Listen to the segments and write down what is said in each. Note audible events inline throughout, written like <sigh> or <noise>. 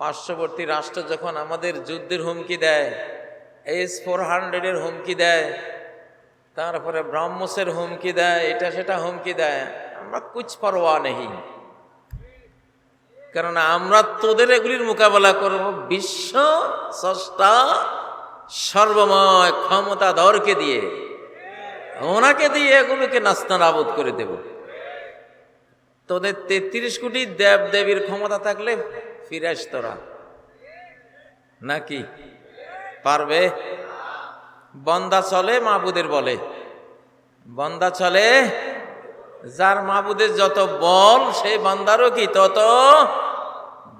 পার্শ্ববর্তী রাষ্ট্র যখন আমাদের যুদ্ধের হুমকি দেয়, এস ফোর হান্ড্রেডের হুমকি দেয়, তারপরে ব্রাহ্মসের হুমকি দেয়, এটা সেটা হুমকি দেয়, আমরা কুছ পরোয়া নেই। কারণ আমরা তোদের এগুলির মোকাবেলা করব, বিশ্ব স্রষ্টা সর্বময় ক্ষমতা দরকে দিয়ে, ওনাকে দিয়ে এগুলোকে নাস্তানাবুদ করে দেব। তোদের তেত্রিশ কোটি দেব দেবীর ক্ষমতা থাকলে ফিরে আস তোরা। নাকি? পারবে? বন্দা চলে মাহবুদের বলে। বন্দা চলে, যার মাহবুদের যত বল, সেই বান্দারও কি তত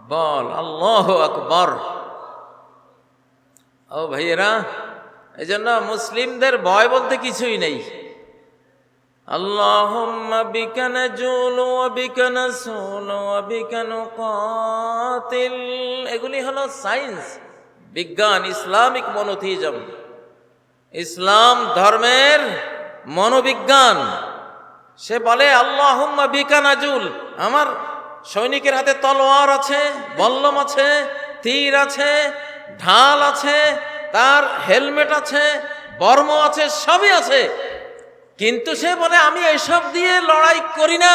বল? আল্লাহ আকবর। ও ভাইয়েরা এই জন্য মুসলিমদের ভয় বলতে কিছুই নেই। নাজুলু ওয়া বিকা নাসুলু ওয়া বিকা নুকাতিল। এগুলি হলো সায়েন্স বিজ্ঞান, ইসলামিক মনোথিজম। ইসলাম ধর্মের মনোবিজ্ঞান। সে বলে, আল্লাহুম্মা বিকা নাজুল, আমার সৈনিকের হাতে তলোয়ার আছে, বল্লম আছে, তীর আছে, ঢাল আছে, তার হেলমেট আছে, বর্ম আছে, সবই আছে। কিন্তু সে বলে, আমি এসব দিয়ে লড়াই করি না।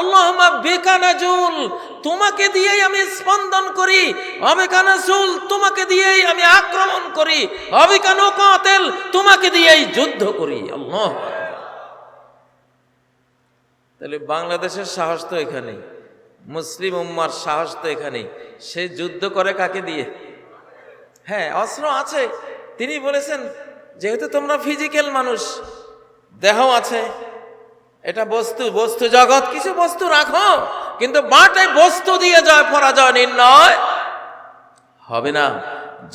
আল্লাহমা বেকানাজুল তোমাকে দিয়েই আমি স্পন্দন করি। অবেকানাজুল তোমাকে দিয়েই আমি আক্রমণ করি। অবেকানো কাতেল, তোমাকে দিয়েই যুদ্ধ করি। আল্লাহ তাহলে বাংলাদেশের সাহস তো এখানে মুসলিম উম্মার সাহস তো এখানে সে যুদ্ধ করে কাকে দিয়ে? হ্যাঁ অস্ত্র আছে। তিনি বলেছেন, যেহেতু তোমরা ফিজিক্যাল মানুষ দেহ আছে, এটা বস্তু বস্তু জগৎ, কিছু বস্তু রাখো, কিন্তু বাটে বস্তু দিয়ে জয়, পরাজয়, নির্ণয় হবে না।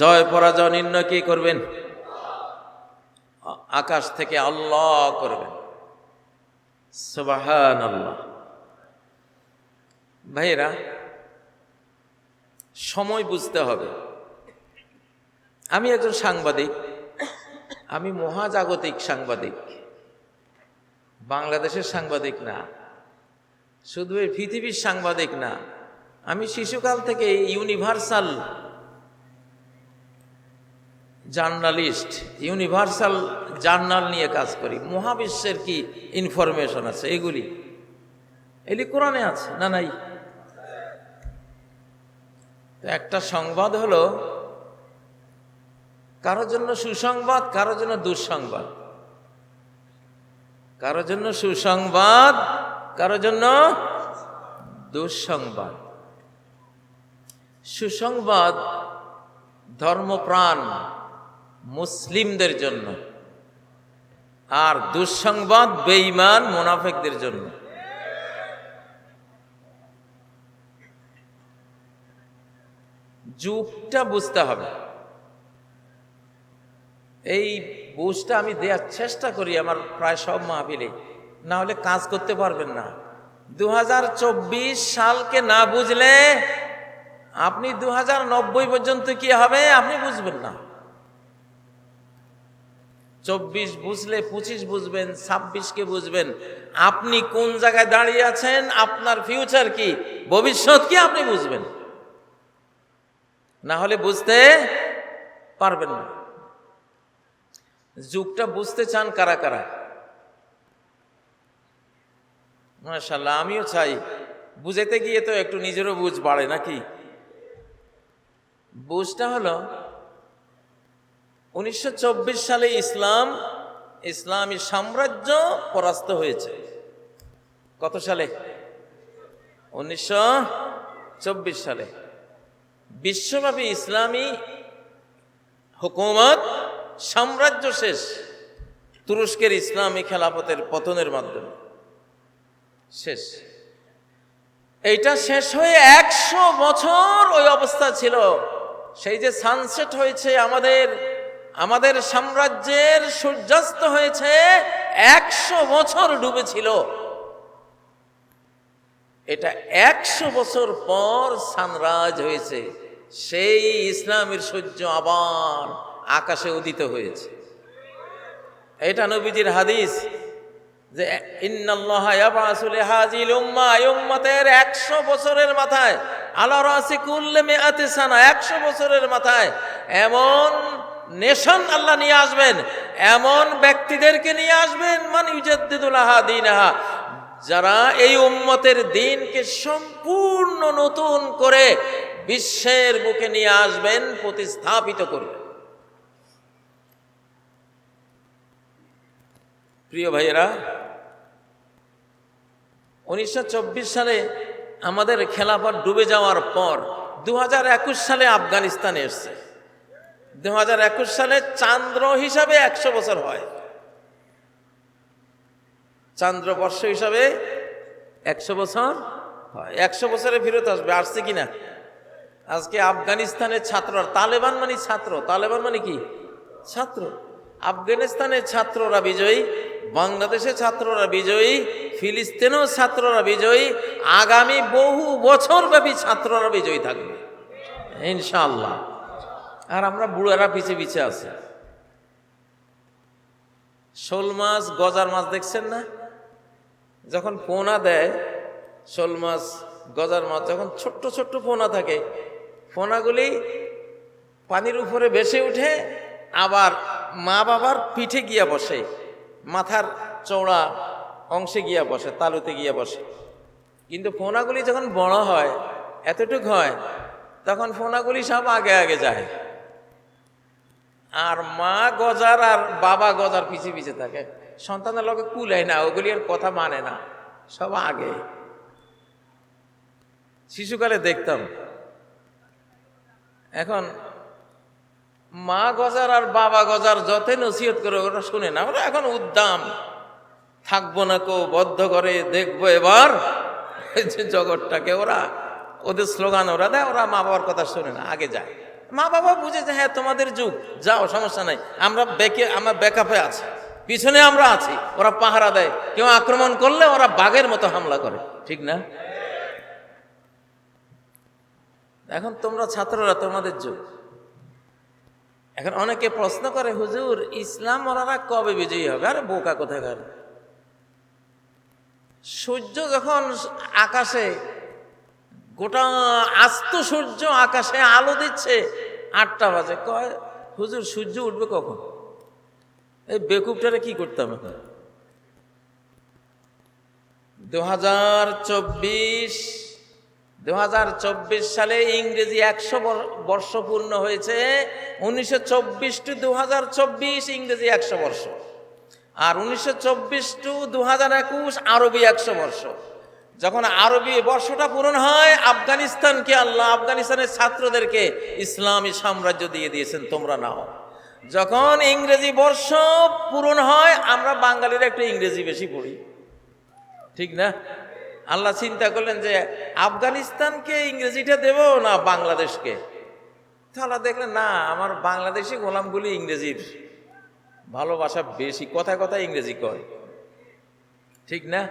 জয়, পরাজয়, নির্ণয় কি করবেন? আকাশ থেকে আল্লাহ করবেন। সুবাহান আল্লাহ ভাইয়েরা, সময় বুঝতে হবে। আমি একজন সাংবাদিক, আমি মহাজাগতিক সাংবাদিক। বাংলাদেশের সাংবাদিক না। শুধু এই পৃথিবীর সাংবাদিক না, আমি শিশুকাল থেকে ইউনিভার্সাল জার্নালিস্ট, ইউনিভার্সাল জার্নাল নিয়ে কাজ করি। মহাবিশ্বের কি ইনফরমেশন আছে এগুলি? এগুলি কোরআনে আছে না নাই? তো একটা সংবাদ হলো, কারোর জন্য সুসংবাদ, কারোর জন্য দুঃসংবাদ। কারোর জন্য সুসংবাদ কারোর জন্য দুঃসংবাদ। সুসংবাদ ধর্মপ্রাণ মুসলিমদের জন্য, আর দুঃসংবাদ বেঈমান মোনাফেকদের জন্য। যুগটা বুঝতে হবে। এই বুঝটা আমি দেওয়ার চেষ্টা করি আমার প্রায় সব মাহবিলে না হলে কাজ করতে পারবেন না। দু হাজার চব্বিশ সালকে না বুঝলে আপনি দু হাজার নব্বই পর্যন্ত কি হবে আপনি বুঝবেন না। চব্বিশ বুঝলে পঁচিশ বুঝবেন ছাব্বিশকে বুঝবেন। আপনি কোন জায়গায় দাঁড়িয়ে আছেন, আপনার ফিউচার কি, ভবিষ্যৎ কি আপনি বুঝবেন। না হলে বুঝতে পারবেন না। যুগটা বুঝতে চান কারা কারা? মাশাল্লাহ আমিও চাই। বুঝাইতে গিয়ে তো একটু নিজেরও বুঝ বাড়ে নাকি? বুঝটা হলো, উনিশশো চব্বিশ সালে ইসলাম, ইসলামী সাম্রাজ্য পরাস্ত হয়েছে। কত সালে? উনিশশো চব্বিশ সালে। বিশ্বব্যাপী ইসলামী হুকুমত সাম্রাজ্য শেষ। তুরস্কের ইসলামী খেলাফতের পতনের মাধ্যমে। শেষ। এইটা শেষ হয়ে একশো বছর ওই অবস্থা ছিল। সেই যে সানসেট হয়েছে, আমাদের আমাদের সাম্রাজ্যের সূর্যাস্ত হয়েছে, একশো বছর ডুবেছিল। এটা একশো বছর পর সানরাজ হয়েছে। সেই ইসলামের সূর্য আবার আকাশে উদিত হয়েছে। এটা নবীজির হাদিস যে ইন্নাল্লাহ ইয়াবাসু লিহাযিল উম্মাহ এই উম্মতের 100 বছরের মাথায় আল্লাহ রাসি কুল্লে মেয়াতে সানা, একশো বছরের মাথায় এমন নেশন আল্লাহ নিয়ে আসবেন, এমন ব্যক্তিদেরকে নিয়ে আসবেন মানে ইউজাদ্দিদুল্লাহা দিনাহা, যারা এই উম্মতের দিনকে সম্পূর্ণ নতুন করে বিশ্বের বুকে নিয়ে আসবেন, প্রতিস্থাপিত করবেন প্রিয় ভাইয়েরা, উনিশশো চব্বিশ সালে আমাদের খেলাফত ডুবে যাওয়ার পর দু হাজার একুশ সালে আফগানিস্তানে এসছে। দু সালে চান্দ্র হিসাবে একশো বছর হয়। চান্দ্রবর্ষ হিসাবে একশো বছর হয়। একশো বছরে ফেরত আসবে, আসছে কিনা? আজকে আফগানিস্তানের ছাত্র তালেবান মানে ছাত্র। তালেবান মানে কি? ছাত্র। আফগানিস্তানের ছাত্ররা বিজয়ী, বাংলাদেশের ছাত্ররা বিজয়ী ফিলিস্তিনেও ছাত্ররা বিজয়ী, আগামী বহু বছর ব্যাপী ছাত্ররা বিজয়ী থাকবে। ইনশাআল্লাহ। আর আমরা বুড়ারা পিছিয়ে পিছিয়ে আছি। শোল মাছ গজার মাছ দেখছেন না? যখন পোনা দেয়, শোল মাছ, গজার মাছ, যখন ছোট্ট ছোট্ট পোনা থাকে, পোনাগুলি পানির উপরে ভেসে উঠে আবার মা বাবার পিঠে গিয়া বসে, মাথার চৌড়া অংশে গিয়া বসে, তালুতে গিয়া বসে। কিন্তু ফোনাগুলি যখন বড় হয়, এতটুক হয়, তখন ফোনাগুলি সব আগে আগে যায়। আর মা গজার আর বাবা গজার পিছে পিছে থাকে। সন্তানের লগে কুলায় না, ওগুলি আর কথা মানে না, সব আগে। শিশুকালে দেখতাম, এখন মা গজার আর বাবা গজার যতই নসিহত করে ওরা শুনে না, ওরা এখন উদ্দাম। থাকব না কো, বদ্ধ করে দেখব এবার। জগৎটাকে ওরা, ওদের স্লোগান ওরা দেয়, ওরা মা বাবার কথা শুনে না, আগে যায়। মা বাবা বুঝে যে হ্যাঁ তোমাদের যুগ, যাও, সমস্যা নাই। আমরা বেকে, আমরা ব্যাকআপে আছি, পিছনে আমরা আছি, ওরা পাহারা দেয়। কেউ আক্রমণ করলে ওরা বাঘের মতো হামলা করে, ঠিক না? এখন তোমরা ছাত্ররা, তোমাদের যুগ। এখন অনেকে প্রশ্ন করে, হুজুর, ইসলাম ওনারা কবে বিজয়ী হবে? আরে বোকা কোথাকার? সূর্য যখন আকাশে, গোটা আস্ত সূর্য আকাশে আলো দিচ্ছে, আটটা বাজে। কয়, হুজুর, সূর্য উঠবে কখন? এই বেকুবটারে কি করতাম এখন? দু হাজার চব্বিশ দু হাজার চব্বিশ সালে ইংরেজি একশো বর্ষ পূর্ণ হয়েছে। উনিশশো চব্বিশ টু দু হাজার চব্বিশ ইংরেজি একশো বর্ষ। আর উনিশশো চব্বিশ টু দু হাজার একুশ আরবি একশো বর্ষ। যখন আরবি বর্ষটা পূরণ হয়, আফগানিস্তানকে আল্লাহ আফগানিস্তানের ছাত্রদেরকে ইসলামী সাম্রাজ্য দিয়ে দিয়েছেন, তোমরা নাও। যখন ইংরেজি বর্ষ পূরণ হয়, আমরা বাঙালিরা একটু ইংরেজি বেশি পড়ি। ঠিক না? আল্লাহ চিন্তা করলেন যে আফগানিস্তানকে ইংরেজিটা দেব না বাংলাদেশকে? তাহলে দেখলেন, না, আমার বাংলাদেশি গোলামগুলি ইংরেজির। ভালোবাসা বেশি কথা কথা ইংরেজি কয়। ঠিক না?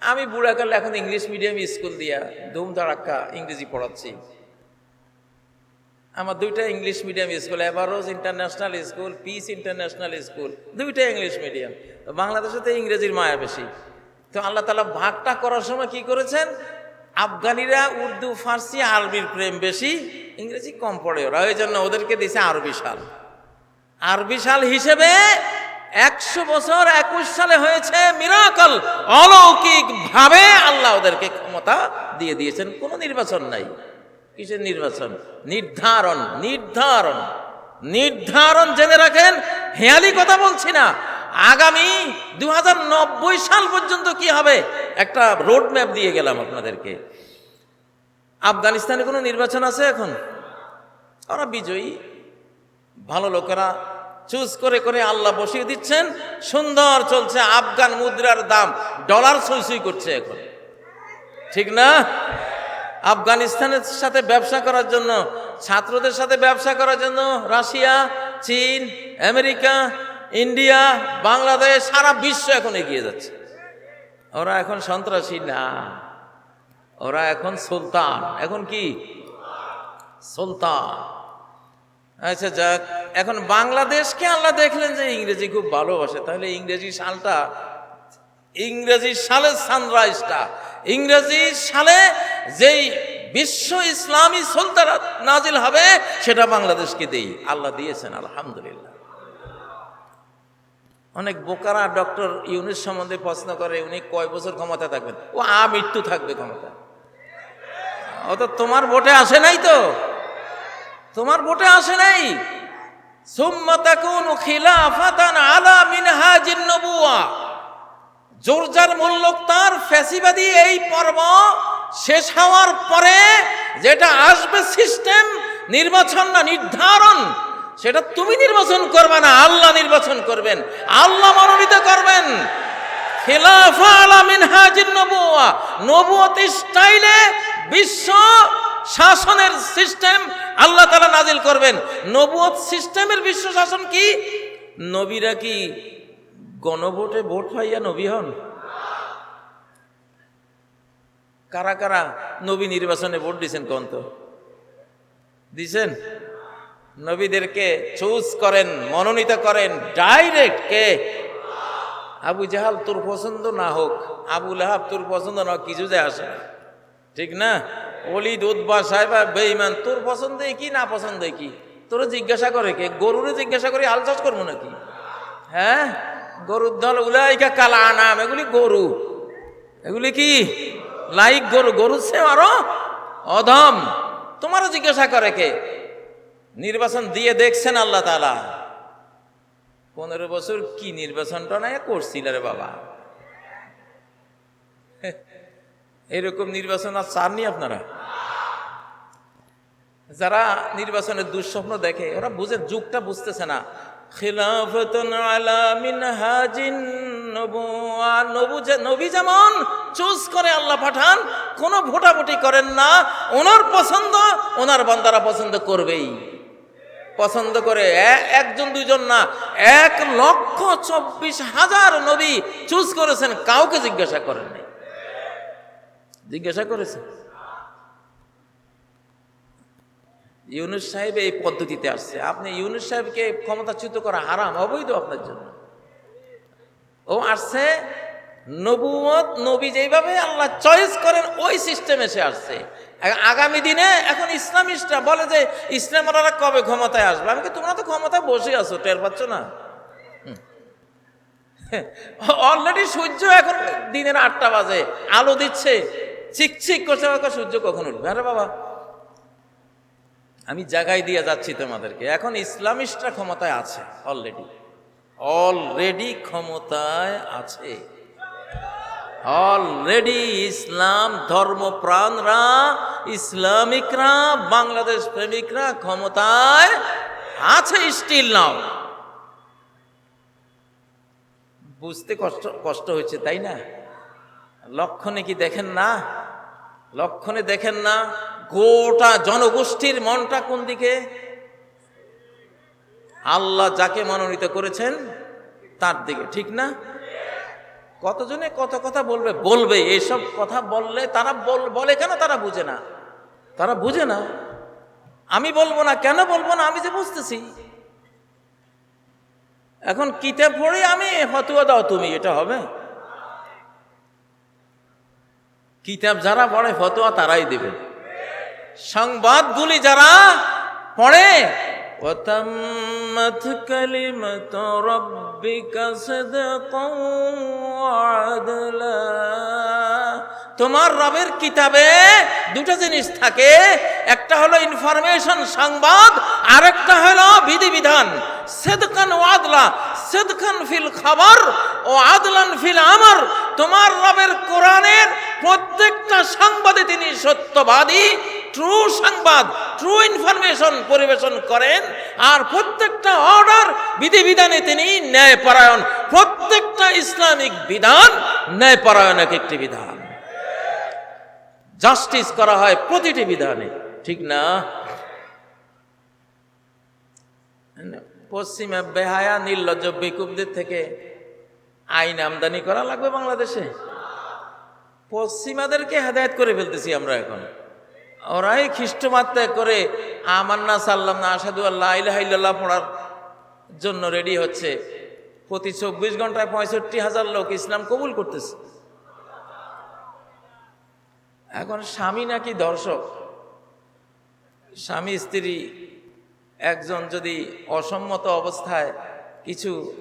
আমি বুড়াকালে এখন ইংলিশ মিডিয়াম স্কুল দিয়া ধুম ধারাক্কা ইংরেজি পড়াচ্ছি। আমার দুইটা English medium school এভারোজ international school peace international school দুইটা ইংলিশ মিডিয়াম। বাংলাদেশে তো ইংরেজির মায়া বেশি। তো আল্লাহ তালা ভাগটা করার সময় কি করেছেন? আফগানিরা উর্দু, ফার্সি, আরবির প্রেম বেশি, ইংরেজি কম পড়ে ওরা। ওই জন্য ওদেরকে দিছে আরবি সাল আরবি সাল হিসেবে একশো বছর একুশ সালে হয়েছে মিরাকল। অলৌকিক ভাবে আল্লাহ ওদেরকে ক্ষমতা দিয়ে দিয়েছেন। কোনো নির্বাচন নাই। কিসের নির্বাচন? নির্ধারণ নির্ধারণ। নির্ধারণ জেনে রাখেন, হেয়ালি কথা বলছি না। আগামী দু হাজার নব্বই সাল পর্যন্ত কি হবে? একটা রোড ম্যাপ দিয়ে গেলাম আপনাদেরকে। আফগানিস্তানে কোনো নির্বাচন আছে এখন? ওরা বিজয়ী। ভালো লোকেরা চুজ করে করে আল্লাহ বসিয়ে দিচ্ছেন। সুন্দর চলছে আফগান মুদ্রার দাম। ডলার সই সই করছে এখন। ঠিক না? আফগানিস্তানের সাথে ব্যবসা করার জন্য, ছাত্রদের সাথে ব্যবসা করার জন্য রাশিয়া, চীন, আমেরিকা ইন্ডিয়া, বাংলাদেশ, সারা বিশ্ব এখন এগিয়ে যাচ্ছে। ওরা এখন সন্ত্রাসী না। ওরা এখন সুলতান। এখন কি? সুলতান। আচ্ছা যাক। এখন বাংলাদেশকে আল্লাহ দেখলেন যে ইংরেজি খুব ভালোবাসে। তাহলে ইংরেজি সালটা, ইংরেজি সালে সানরাইজটা। ইংরেজি সালে যেই বিশ্ব ইসলামী সুলতানাত নাজিল হবে, সেটা বাংলাদেশকে দেই। আল্লাহ দিয়েছেন, আলহামদুলিল্লাহ। অনেক বোকারা ডক্টর ইউনুস সম্বন্ধে প্রশ্ন করে, উনি কয় বছর ক্ষমতা থাকবেন? ও, আ মৃত্যু থাকবে ক্ষমতা ও তো তোমার ভোটে আসে নাই তো? তোমার ভোটে আসে নাই? জোরজার মূল্যক তার ফ্যাসিবাদী এই পর্ব শেষ হওয়ার পরে যেটা আসবে সিস্টেম নির্বাচন না নির্ধারণ সেটা তুমি নির্বাচন করবে না, আল্লাহ নির্বাচন করবেন। আল্লাহ মনোনীত করবেন। স্টাইলে বিশ্ব শাসনের সিস্টেম আল্লাহ তাআলা নাজিল করবেন। নবুয়ত সিস্টেমের বিশ্ব শাসন কি? নবীরা কি গণভোটে ভোট পাইয়া নবী হন? কারা কারা নবী নির্বাচনে ভোট দিছেন কন্ত? দিছেন? নবীদেরকে চুজ করেন, মনোনীত করেন ডাইরেক্ট কে? আবু জাহাল তোর পছন্দ না হোক, আবু লাহাব তোর পছন্দ না কিছু যায় আসে। ঠিক না? অলিদ উদ্বা সাহেব বেইমান তোর পছন্দ কি, না পছন্দ কি? তোর জিজ্ঞাসা করে কে? গরুরে জিজ্ঞাসা করে হাল চাষ করব নাকি? হ্যাঁ? গরুর দল উলাইকা কালা আনাম, এগুলি গরু। এগুলি কি? লাইক গরু গরু সে আরও অধম। তোমারও জিজ্ঞাসা করে কে? নির্বাচন দিয়ে দেখছেন আল্লাহ তালা পনেরো বছর কি নির্বাচনটা না করছিল রে বাবা। <laughs> এরকম নির্বাচন আর চাননি আপনারা? যারা নির্বাচনের দুঃস্বপ্ন দেখে, ওরা বুঝে, যুগটা বুঝতেছে না। নবী যেমন চুজ করে আল্লাহ পাঠান, কোনো ভোটাভুটি করেন না। ওনার পছন্দ, ওনার বান্দারা পছন্দ করবেই। পছন্দ করে। একজন, দুইজন না। এক লক্ষ চব্বিশ হাজার নবী চুজ করেছেন, কাউকে জিজ্ঞাসা করেন জিজ্ঞাসা করেছেন? ইউনুস সাহেব এই পদ্ধতিতে আসছে। আপনি ইউনুস সাহেবকে ক্ষমতাচ্যুত করা হারাম, অবৈধ আপনার জন্য। ও আসছে নবুয়ত নবী যেইভাবে আল্লাহ চয়েস করেন, ওই সিস্টেমে সে আসছে। আগামী দিনে এখন ইসলামিস্টরা বলে যে ইসলামরা কবে ক্ষমতায় আসবে? আমি তোমরা তো ক্ষমতায় বসে আছো, টের পাচ্ছ না? অলরেডি <laughs> সূর্য এখন দিনের আটটা বাজে, আলো দিচ্ছে চিকচিক করছে সূর্য কখন উঠবে? আরে বাবা। আমি জায়গায় দিয়ে যাচ্ছি তোমাদেরকে। এখন ইসলামিস্টরা ক্ষমতায় আছে অলরেডি অলরেডি ক্ষমতায় আছে। অলরেডি ইসলাম ধর্মপ্রাণরা, ইসলামিকরা, বাংলাদেশ প্রেমিকরা ক্ষমতায় আছে স্টিল নাও বুঝতে কষ্ট কষ্ট হয়েছে, তাই না? লক্ষণে কি দেখেন না? লক্ষণে দেখেন না? গোটা জনগোষ্ঠীর মনটা কোন দিকে? আল্লাহ যাকে মনোনীত করেছেন, তার দিকে, ঠিক না? কতজনে কত কথা বলবে? বলবে এইসব কথা বললে তারা বল- বলে কেন তারা বুঝে না? তারা বুঝে না। আমি বলব না, কেন বলব না, আমি যে বুঝতেছি। এখন কিতাব পড়ে আমি ফতুয়া দাও তুমি, এটা হবে? কিতাব যারা পড়ে, ফতোয়া তারাই দেবে। সংবাদগুলি যারা পড়ে وتمت كلمة ربك صدقا وعدلا তোমার রবের কিতাবে দুটো জিনিস থাকে একটা হলো ইনফরমেশন সংবাদ আরেকটা হলো বিধিবিধান সেদকান ও আদলা সেদকান ফিল খাবার ও আদলান ফিল আমর তোমার রবের কোরআনের প্রত্যেকটা সংবাদে তিনি সত্যবাদী ট্রু সংবাদ ট্রু ইনফরমেশন পরিবেশন করেন, আর প্রত্যেকটা অর্ডার বিধিবিধানে তিনি ন্যায়পরায়ণ। প্রত্যেকটা ইসলামিক বিধান ন্যায়পরায়ণ এক একটি বিধান। জাস্টিস করা হয় প্রতিটি বিধানে, ঠিক না? পশ্চিমে বেহায়া নির্লজ্জ বেকুবদের থেকে আইন আমদানি করা লাগবে বাংলাদেশে। পশ্চিমাদেরকে হেদায়ত করে ফেলতেছি আমরা এখন। ওরাই খ্রিস্টমাত্রা করে আমান্না সাল্লাম না আসাদু আল্লাহ ইল্লাল্লাহ পড়ার জন্য রেডি হচ্ছে। প্রতি চব্বিশ ঘন্টায় পঁয়ষট্টি হাজার লোক ইসলাম কবুল করতেছে। এখন স্বামী নাকি দর্শক? স্বামী, স্ত্রী, একজন যদি অসম্মত অবস্থায় কিছু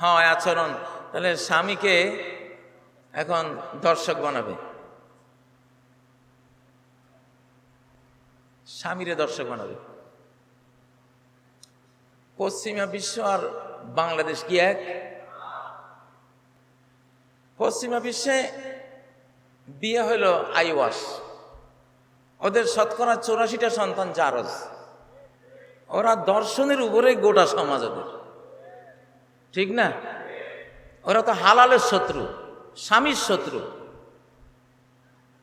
হয় আচরণ, তাহলে স্বামীকে এখন দর্শক বানাবে। স্বামীরে দর্শক বানাবে। পশ্চিমা বিশ্ব আর বাংলাদেশ কি এক? পশ্চিমা বিশ্বে বিয়ে হইল আইওয়াস। ওদের শতকরা চৌরাশিটা সন্তান জারজ। ওরা দর্শনের উপরে গোটা সমাজ ওদের। ঠিক না? ওরা তো হালালের শত্রু, স্বামীর শত্রু।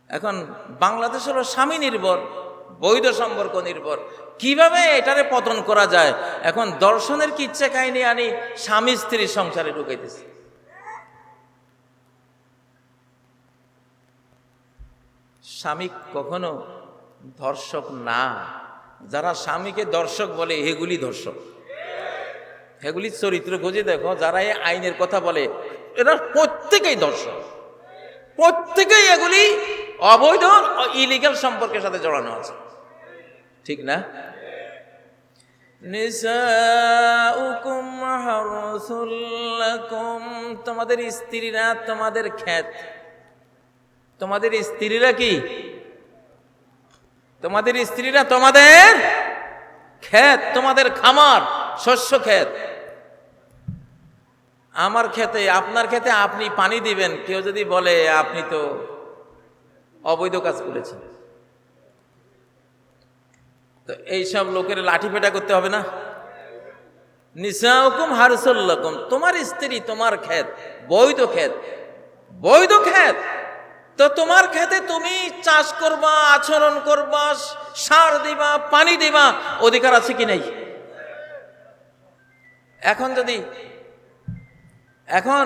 এখন বাংলাদেশ হলো স্বামী নির্ভর। বৈধ সম্পর্ক নির্ভর। কীভাবে এটারে পতন করা যায়? এখন দর্শনের কি ইচ্ছে, কাহিনী আনি, স্বামী স্ত্রীর সংসারে ঢুকাইতেছে। স্বামী কখনো ধর্ষক না। যারা স্বামীকে দর্শক বলে, এগুলি ধর্ষক। এগুলি চরিত্র খুঁজে দেখো, যারা এই আইনের কথা বলে, এরা প্রত্যেকেই দর্শক প্রত্যেকেই এগুলি অবৈধ ইলিগাল সম্পর্কের সাথে জড়ানো আছে। ঠিক না? তোমাদের স্ত্রীরা, তোমাদের খ্যাত তোমাদের স্ত্রীরা কি? তোমাদের স্ত্রীরা তোমাদের ক্ষেত, তোমাদের খামার, শস্য ক্ষেত। আমার খেতে আপনার খেতে আপনি পানি দিবেন, কেউ যদি বলে, আপনি তো অবৈধ কাজ করেছেন তো এইসব লোকের লাঠি পেটা করতে হবে না। নিসাউকুম হারসুল্লাকুম, তোমার স্ত্রী তোমার ক্ষেত, বৈধ ক্ষেত বৈধ ক্ষেত। তো তোমার খেতে তুমি চাষ করবা, আচরণ করবা, সার দিবা, পানি দিবা, অধিকার আছে কি নেই? এখন যদি, এখন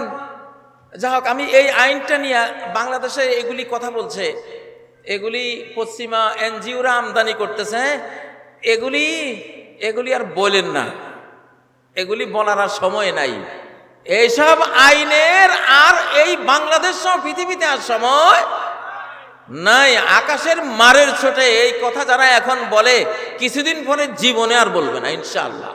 যা হোক আমি এই আইনটা নিয়ে বাংলাদেশে এগুলি কথা বলছে। এগুলি পশ্চিমা এনজিওরা আমদানি করতেছে, এগুলি এগুলি আর বলেন না। এগুলি বলার আর সময় নাই। এইসব আইনের আর এই বাংলাদেশ সহ পৃথিবীতে আর সময় নাই। আকাশের মারের ছোটে এই কথা যারা এখন বলে, কিছুদিন পরে জীবনে আর বলবে না ইনশাল্লাহ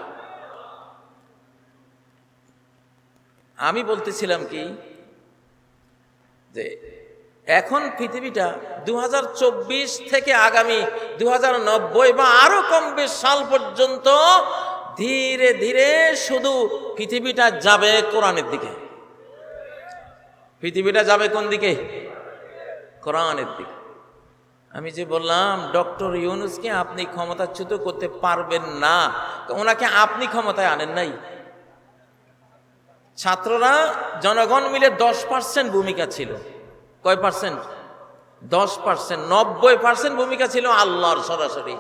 আমি বলতেছিলাম কি, যে এখন পৃথিবীটা দু হাজার চব্বিশ থেকে আগামী দু হাজার নব্বই বা আরও কম বেশ সাল পর্যন্ত ধীরে ধীরে শুধু পৃথিবীটা যাবে কোরআনের দিকে। পৃথিবীটা যাবে কোন দিকে? কোরআনের দিকে। আমি যে বললাম, ডক্টর ইউনুসকে আপনি ক্ষমতাচ্যুত করতে পারবেন না। ওনাকে আপনি ক্ষমতায় আনেন নাই। ছাত্ররা জনগণ মিলে দশ পার্সেন্ট ভূমিকা ছিল। কয় পার্সেন্ট? দশ পার্সেন্ট। নব্বই পার্সেন্ট ভূমিকা ছিল আল্লাহর সরাসরি।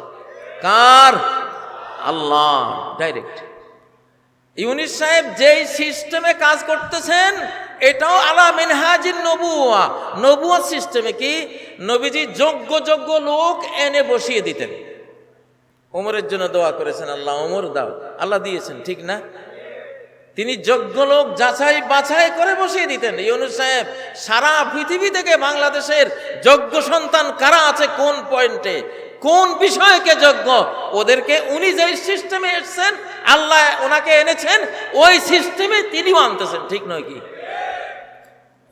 কার? আল্লাহ। ডাইরেক্ট ইউনিস সাহেব যেই সিস্টেমে কাজ করতেছেন, এটাও আলা মিনহাজিন নবুয়া। নবুয়া সিস্টেমে কি? নবীজি যোগ্য যোগ্য লোক এনে বসিয়ে দিতেন। ওমরের জন্য দোয়া করেছেন, আল্লাহ ওমর দাও। আল্লাহ দিয়েছেন, ঠিক না? তিনি যোগ্য লোক যাচাই বাছাই করে বসিয়ে দিতেন। ইউনুস সাহেব, সারা পৃথিবী থেকে বাংলাদেশের যোগ্য সন্তান কারা আছে কোন পয়েন্টে? কোন বিষয়কে যোগ্য? ওদেরকে উনি যেই সিস্টেমে এসছেন, আল্লাহ ওনাকে এনেছেন, ওই সিস্টেমে তিনিও আনতেছেন। ঠিক নয় কি?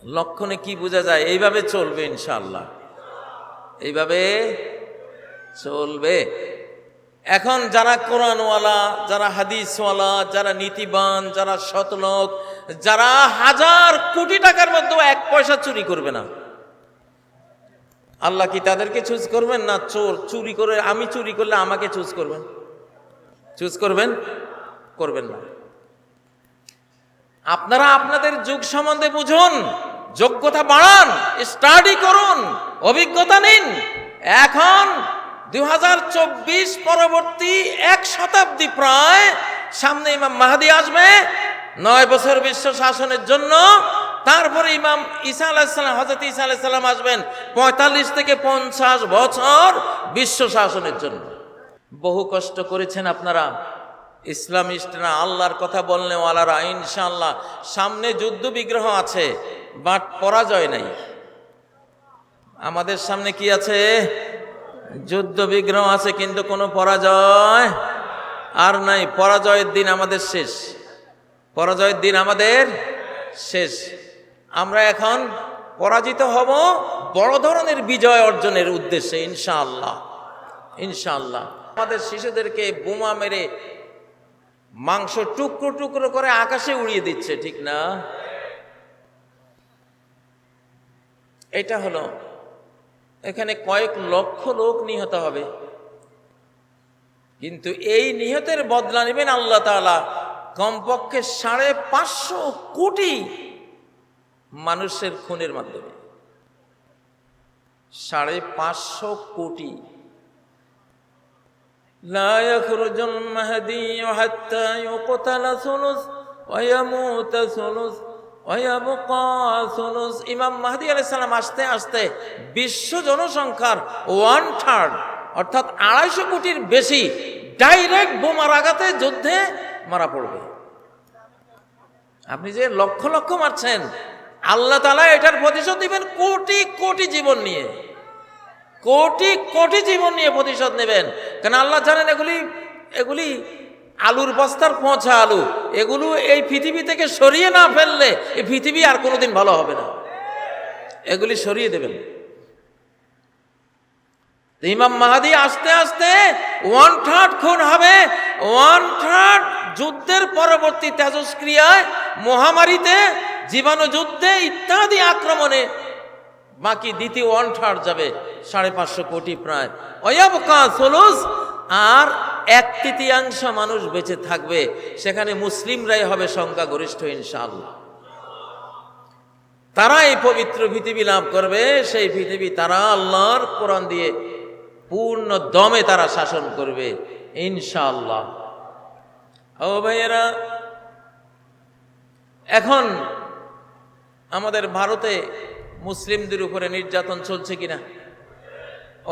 লক্ষণে কি বোঝা যায়? এইভাবে চলবে ইনশাল্লাহ এইভাবে চলবে। এখন যারা কোরআনওয়ালা, যারা হাদিসওয়ালা, যারা নীতিবান, যারা সতলোক যারা হাজার কোটি টাকার মধ্যেও এক পয়সা চুরি করবে না। আল্লাহ কি তাদেরকে চুজ করবেন না চোর? চুরি করে আমি চুরি করলে আমাকে চুজ করবেন? চুজ করবেন? করবেন না। আপনারা আপনাদের যুগ সম্বন্ধে বুঝুন, যোগ্যতা বাড়ান স্টাডি করুন, অভিজ্ঞতা নিন। এখন দু হাজার চব্বিশ পরবর্তী এক শতাব্দী প্রায় সামনে ইমাম মাহাদি আসবে। নয় বছর বিশ্ব শাসনের জন্য। তারপরে ইমাম ঈসা আলাহিসাল্লাম হজরত ঈসা আলাহিসাল্লাম আসবেন পঁয়তাল্লিশ থেকে পঞ্চাশ বছর বিশ্ব শাসনের জন্য। বহু কষ্ট করেছেন আপনারা। ইসলামিস্টরা আল্লাহর কথা বললে ওয়ালারা ইনশাল্লাহ সামনে যুদ্ধ বিগ্রহ আছে, বাট পরাজয় নাই। আমাদের সামনে কি আছে? যুদ্ধ বিগ্রহ আছে, কিন্তু কোনো পরাজয় আর নাই। পরাজয়ের দিন আমাদের শেষ। পরাজয়ের দিন আমাদের শেষ। আমরা এখন পরাজিত হব বড় ধরনের বিজয় অর্জনের উদ্দেশ্যে, ইনশাআল্লাহ। ইনশাআল্লাহ। আমাদের শিশুদেরকে বোমা মেরে মাংস টুকরো টুকরো করে আকাশে উড়িয়ে দিচ্ছে, ঠিক না? এটা হলো এখানে কয়েক লক্ষ লোক নিহত হবে কিন্তু এই নিহতের বদলা নেবেন আল্লাহ তাআলা কমপক্ষে সাড়ে পাঁচশো কোটি মানুষের খুনের মাধ্যমে সাড়ে পাঁচশো কোটি لا يخرج المهدي حتى يقتل ثلث ويموت ثلث ويبقى ثلث ইমাম মাহদি আলাইহিস আসতে আসতে বিশ্ব জনসংখ্যার ওয়ান থার্ড অর্থাৎ আড়াইশো কোটির বেশি ডাইরেক্ট বোমার আঘাতে যুদ্ধে মারা পড়বে। আপনি যে লক্ষ লক্ষ মারছেন, আল্লাহ তালা এটার প্রতিশোধ দিবেন কোটি কোটি জীবন নিয়ে। কোটি কোটি জীবন নিয়ে প্রতিশোধ নেবেন। কেন আল্লাহ জানেন এগুলি এগুলি আলুর বস্তার পৌঁছা আলু। এগুলো এই পৃথিবী থেকে সরিয়ে না ফেললে এই পৃথিবী আর কোনোদিন ভালো হবে না। এগুলি সরিয়ে দেবেন। ইমাম মাহাদি আস্তে আস্তে ওয়ান থার্ড খুন হবে। ওয়ান থার্ড যুদ্ধের পরবর্তী তেজস্ক্রিয়ায় মহামারীতে, জীবাণু যুদ্ধে ইত্যাদি আক্রমণে বাকি দ্বিতীয় ওয়ান থার্ড যাবে সাড়ে পাঁচশো কোটি প্রায়। অয়াবকা সোলুস আর এক তৃতীয়াংশ মানুষ বেঁচে থাকবে, সেখানে মুসলিমরাই হবে সংখ্যাগরিষ্ঠ, ইনশাআল্লাহ। তারা এই পবিত্র পৃথিবী লাভ করবে, সেই পৃথিবী তারা আল্লাহর কোরআন দিয়ে পূর্ণ দমে তারা শাসন করবে, ইনশাআল্লাহ। ও ভাইয়েরা, এখন আমাদের ভারতে মুসলিমদের উপরে নির্যাতন চলছে কিনা?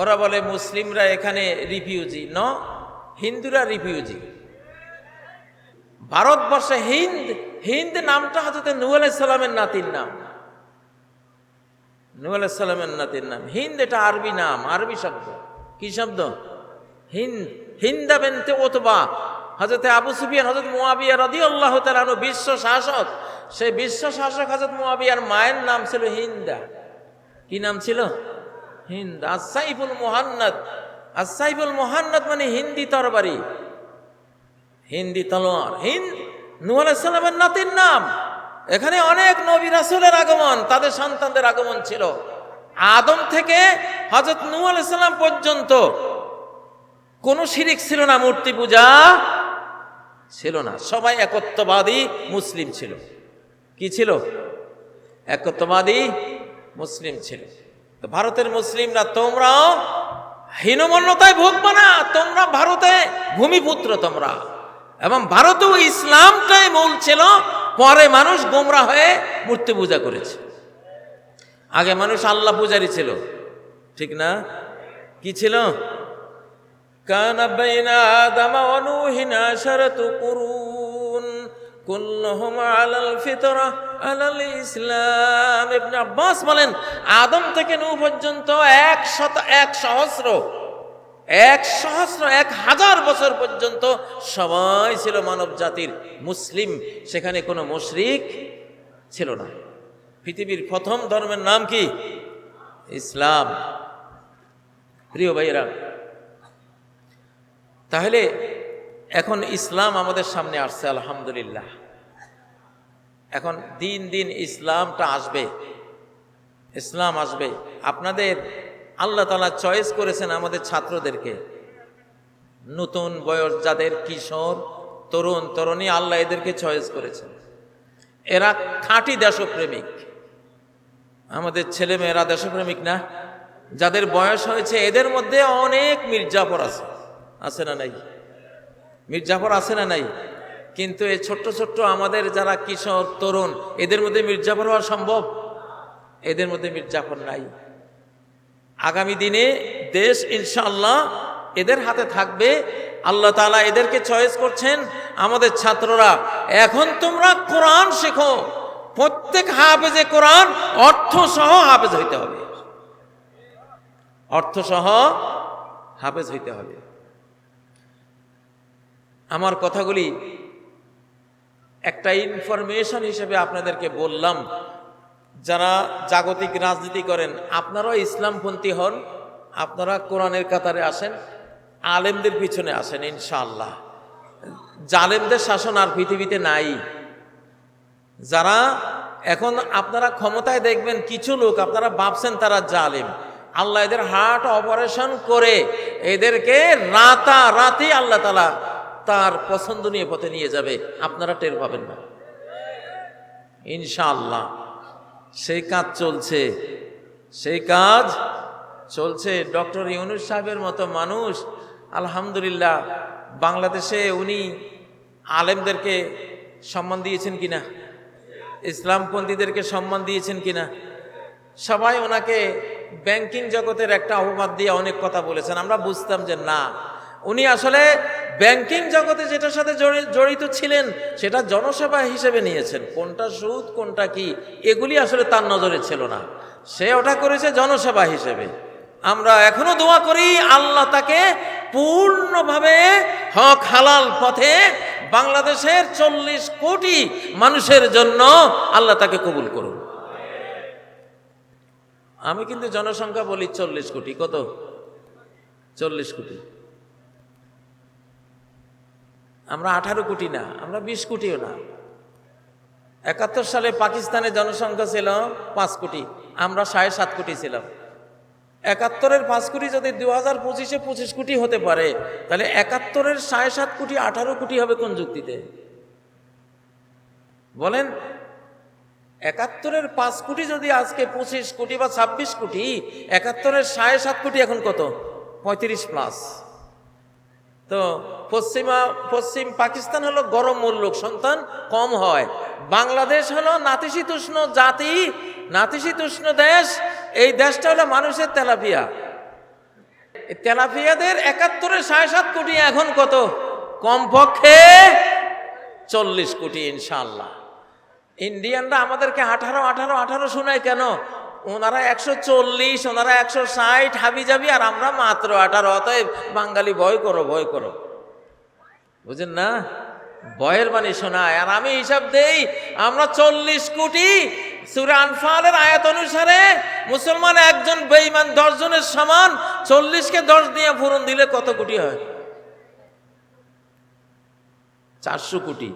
ওরা বলে, মুসলিমরা এখানে রিফিউজি ন, হিন্দুরা রিফিউজি ভারতবর্ষে হিন্দ হিন্দ নামটা হচ্ছে নূ আলাইসাল্লামের নাতির নাম। নূ আলাইসাল্লামের নাতির নাম। হিন্দ এটা আরবি নাম, আরবি শব্দ। কি শব্দ? হিন্দ। হিন্দা বেনতে ওতবা হজরতে আবু সুফিয়ান হজরত মুয়াবিয়া রদি আল্লাহ তালানু বিশ্ব শাসক। সেই বিশ্ব শাসক হজরত মুয়াবিয়ার মায়ের নাম ছিল হিন্দা। কি নাম ছিল? হিন্দ, আসাইফুল মোহান্নদ। আসাইফুল মোহান্নদ মানে হিন্দি তরবারি। হিন্দি তলোয়ার। হিন্দ আলাইসাল্লামের নাতির নাম। এখানে অনেক নবী রাসুলের আগমন, তাদের সন্তানদের আগমন ছিল। আদম থেকে হজরত নূহ আলাইসাল্লাম পর্যন্ত কোনো শিরিক ছিল না, মূর্তি পূজা ছিল না। সবাই একত্ববাদী মুসলিম ছিল। কি ছিল? একত্ববাদী মুসলিম ছিল। তো ভারতের মুসলিমরা তোমরা হীনমন্যতায় ভুগবে না, তোমরা ভারতে ভূমিপুত্র তোমরা। এবং ভারতেও ইসলামটাই মূল ছিল, পরে মানুষ গোমরা হয়ে মূর্তি পূজা করেছে। আগে মানুষ আল্লাহ পূজারই ছিল, ঠিক না? কি ছিল? কানা বেনা দামা অনুহীনা সারতু কুরু কুল্লুহুম আলাল ফিতরা আলাল ইসলাম। ইবনে আব্বাস বলেন, আদম থেকে নূহ পর্যন্ত এক শত এক সহস্র এক সহস্র এক হাজার বছর পর্যন্ত সবাই ছিল মানব জাতির। মুসলিম, সেখানে কোনো মুশরিক ছিল না। পৃথিবীর প্রথম ধর্মের নাম কি? ইসলাম। প্রিয় ভাইরা তাহলে এখন ইসলাম আমাদের সামনে আসছে, আলহামদুলিল্লাহ। এখন দিন দিন ইসলামটা আসবে। ইসলাম আসবে। আপনাদের আল্লাহ তালা চয়েস করেছেন আমাদের ছাত্রদেরকে। নতুন বয়স যাদের কিশোর, তরুণ, তরুণী, আল্লাহ এদেরকে চয়েস করেছেন। এরা খাঁটি দেশপ্রেমিক। আমাদের ছেলে মেয়েরা দেশপ্রেমিক না? যাদের বয়স হয়েছে, এদের মধ্যে অনেক মির্জাফর আছে। আছে না নাই? মির্জাফর আছে না নাই? কিন্তু এই ছোট্ট ছোট্ট আমাদের যারা কিশোর, তরুণ, এদের মধ্যে মির্জাফর হওয়া সম্ভব? এদের মধ্যে মির্জাফর নাই। আগামী দিনে দেশ ইনশাল্লাহ এদের হাতে থাকবে। আল্লাহ তালা এদেরকে চয়েস করছেন। আমাদের ছাত্ররা, এখন তোমরা কোরআন শেখো। প্রত্যেক হাফেজে কোরআন অর্থ সহ হাফেজ হইতে হবে। অর্থসহ হাফেজ হইতে হবে। আমার কথাগুলি একটা ইনফরমেশন হিসেবে আপনাদেরকে বললাম। যারা জাগতিক রাজনীতি করেন, আপনারাও ইসলামপন্থী হন, আপনারা কোরআনের কাতারে আসেন, আলেমদের পিছনে আসেন, ইনশাআল্লাহ। জালেমদের শাসন আর পৃথিবীতে নাই। যারা এখন আপনারা ক্ষমতায় দেখবেন, কিছু লোক আপনারা ভাবছেন তারা জালেম। আল্লাহ এদের হার্ট অপারেশন করে, এদেরকে রাতা রাতে আল্লাহ তালা তার পছন্দ নিয়ে পথে নিয়ে যাবে, আপনারা টের পাবেন না। ইনশাআল্লাহ, সেই কাজ চলছে। সেই কাজ চলছে। ডক্টর ইউনুস সাহেবের মতো মানুষ, আলহামদুলিল্লাহ, বাংলাদেশে উনি আলেমদেরকে সম্মান দিয়েছেন কিনা? ইসলামপন্থীদেরকে সম্মান দিয়েছেন কিনা? সবাই ওনাকে ব্যাংকিং জগতের একটা অপবাদ দিয়ে অনেক কথা বলেছেন। আমরা বুঝতাম যে না উনি আসলে ব্যাংকিং জগতে যেটার সাথে জড়ি- জড়িত ছিলেন, সেটা জনসেবা হিসেবে নিয়েছেন। কোনটা সুদ, কোনটা কি, এগুলি আসলে তার নজরে ছিল না। সে ওটা করেছে জনসেবা হিসেবে। আমরা এখনও দোয়া করি, আল্লাহ তাকে পূর্ণভাবে হক হালাল পথে বাংলাদেশের চল্লিশ কোটি মানুষের জন্য আল্লাহ তাকে কবুল করুন। আমি কিন্তু জনসংখ্যা বলি চল্লিশ কোটি, কত? চল্লিশ কোটি। আমরা আঠারো কোটি না, আমরা বিশ কোটিও না। একাত্তর সালে পাকিস্তানের জনসংখ্যা ছিল পাঁচ কোটি, আমরা সাড়ে সাত কোটি ছিলাম। একাত্তরের পাঁচ কোটি যদি দু হাজার পঁচিশে পঁচিশ কোটি হতে পারে, তাহলে একাত্তরের সাড়ে সাত কোটি, আঠারো কোটি হবে কোন যুক্তিতে? বলেন, একাত্তরের পাঁচ কোটি যদি আজকে পঁচিশ কোটি বা ছাব্বিশ কোটি, একাত্তরের সাড়ে সাত কোটি এখন কত? পঁয়ত্রিশ প্লাস। তো পশ্চিমা, পশ্চিম পাকিস্তান হলো গরম মূল্যক সন্তান, কম হয়। বাংলাদেশ হলো নাতিশীতোষ্ণ জাতি, নাতিশীতোষ্ণ দেশ। এই দেশটা হলো মানুষের তেলাপিয়া। তেলাপিয়াদের একাত্তরের সাড়ে সাত কোটি, এখন কত? কমপক্ষে চল্লিশ কোটি ইনশাল্লাহ ইন্ডিয়ানরা আমাদেরকে আঠারো আঠারো আঠারো শোনায় কেন? ওনারা একশো চল্লিশ, ওনারা একশো ষাট হাবি যাবি আর আমরা মাত্র আঠারো, অতএব বাঙালি ভয় করো ভয় করো। বুঝেন না? বয়ের বাণী শোনায়। আর আমি হিসাব দেই, আমরা চল্লিশ কোটি সুরে আনফালের আয়াত অনুসারে মুসলমান একজন বেঈমান দশ জনের সমান চল্লিশকে দশ দিয়ে পূরণ দিলে কত কোটি হয়? চারশো কোটি।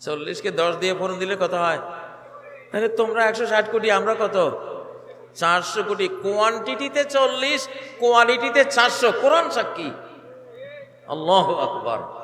চল্লিশকে দশ দিয়ে পূরণ দিলে কত হয়? তাহলে তোমরা একশো ষাট কোটি, আমরা কত? চারশো কোটি। কোয়ান্টিটিতে চল্লিশ, কোয়ালিটিতে চারশো। কোরআন সাক্ষী। আল্লাহ আকবর